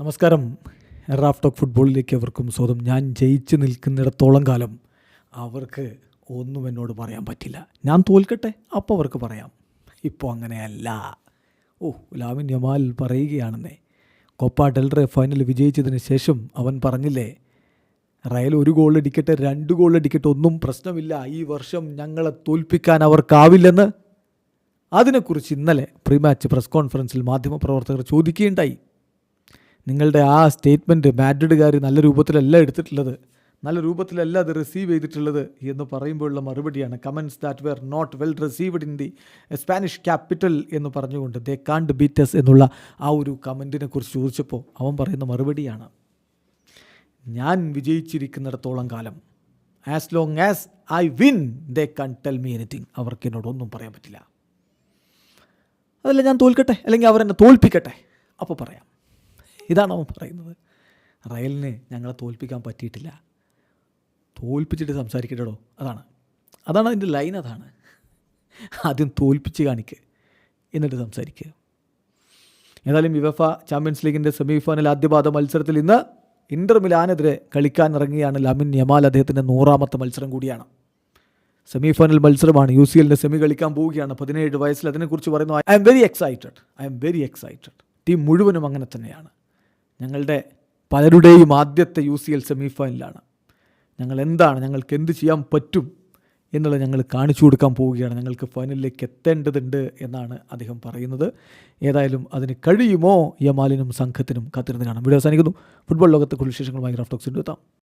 നമസ്കാരം. Raf talk ഫുട്ബോളിലേക്ക് അവർക്കും സ്വാഗതം. ഞാൻ ജയിച്ച് നിൽക്കുന്നിടത്തോളം കാലം അവർക്ക് ഒന്നും എന്നോട് പറയാൻ പറ്റില്ല. ഞാൻ തോൽക്കട്ടെ? അപ്പോൾ അവർക്ക് പറയാം. ഇപ്പോൾ അങ്ങനെയല്ല. ഓ ലാമിൻ യമാൽ പറയുകയാണെന്നേ. കൊപ്പ ഡെൽറെ ഫൈനൽ വിജയിച്ചതിന് ശേഷം അവൻ പറഞ്ഞില്ലേ റയൽ ഒരു ഗോൾ അടിക്കട്ടെ രണ്ട് ഗോൾ അടിക്കട്ടെ ഒന്നും പ്രശ്നമില്ല. ഈ വർഷം ഞങ്ങളെ തോൽപ്പിക്കാൻ അവർക്കാവില്ലെന്ന്? അതിനെക്കുറിച്ച് ഇന്നലെ പ്രീ മാച്ച് പ്രസ് കോൺഫറൻസിൽ മാധ്യമപ്രവർത്തകർ ചോദിക്കുകയുണ്ടായി. നിങ്ങളുടെ ആ സ്റ്റേറ്റ്മെന്റ് മാഡ്രിഡുകാർ നല്ല രൂപത്തിലല്ല എടുത്തിട്ടുള്ളത്. നല്ല രൂപത്തിലല്ല അത് റിസീവ് ചെയ്തിട്ടുള്ളത് എന്ന് പറയുമ്പോഴുള്ള മറുപടിയാണ്. Comments that were not well received in the Spanish capital എന്ന് പറഞ്ഞുകൊണ്ട് ദേ കാണ്ട് ബീറ്റസ് എന്നുള്ള ആ ഒരു കമന്റിനെ കുറിച്ച് ചോദിച്ചപ്പോൾ അവൻ പറയുന്ന മറുപടിയാണ്. ഞാൻ വിജയിച്ചിരിക്കുന്നിടത്തോളം കാലം. As long as I win they can tell me anything അവർക്ക് എന്നോടൊന്നും പറയാൻ പറ്റില്ല. അതല്ല ഞാൻ തോൽക്കട്ടെ? അല്ലെങ്കിൽ അവരെന്നെ തോൽപ്പിക്കട്ടെ? അപ്പോൾ പറയാം. ഇതാണ് അവൻ പറയുന്നത്. റയലിന് ഞങ്ങളെ തോൽപ്പിക്കാൻ പറ്റിയിട്ടില്ല. തോൽപ്പിച്ചിട്ട് സംസാരിക്കട്ടോ അതാണ്. അതാണ് അതിന്റെ ലൈൻ അതാണ്. ആദ്യം തോൽപ്പിച്ച് കാണിക്കുക എന്നിട്ട് സംസാരിക്കുക ഏതായാലും വിവഫ ചാമ്പ്യൻസ് ലീഗിന്റെ സെമി ഫൈനൽ ആദ്യപാദ മത്സരത്തിൽ ഇന്ന് ഇന്റർ മിലാനെതിരെ കളിക്കാൻ ഇറങ്ങിയാണ് ലമിൻ യമാൽ അദ്ദേഹത്തിന്റെ നൂറാമത്തെ മത്സരം കൂടിയാണ്. സെമി ഫൈനൽ മത്സരമാണ്. യു സി എല്ലിന്റെ സെമി കളിക്കാൻ പോവുകയാണ്. പതിനേഴ് വയസ്സിൽ. അതിനെക്കുറിച്ച് പറയുന്നു I'm very excited I'm very excited team മുഴുവനും അങ്ങനെ തന്നെയാണ്. ഞങ്ങളുടെ പലരുടെയും ആദ്യത്തെ യു സി എൽ സെമി ഫൈനലാണ് ഞങ്ങൾ എന്താണ് ഞങ്ങൾക്ക് എന്ത് ചെയ്യാൻ പറ്റും എന്നുള്ളത് ഞങ്ങൾ കാണിച്ചു കൊടുക്കാൻ പോവുകയാണ്. ഞങ്ങൾക്ക് ഫൈനലിലേക്ക് എത്തേണ്ടതുണ്ട് എന്നാണ് അദ്ദേഹം പറയുന്നത്. ഏതായാലും അതിന് കഴിയുമോ യമാലിനും സംഘത്തിനും കാത്തിരുന്ന് കാണാം. വീഡിയോ അവസാനിക്കുന്നു. ഫുട്ബോൾ ലോകത്തെ കുറിച്ച് വിശേഷങ്ങളുമായി ഗ്രാഫ്റ്റോക്സിന്റെ എത്താം.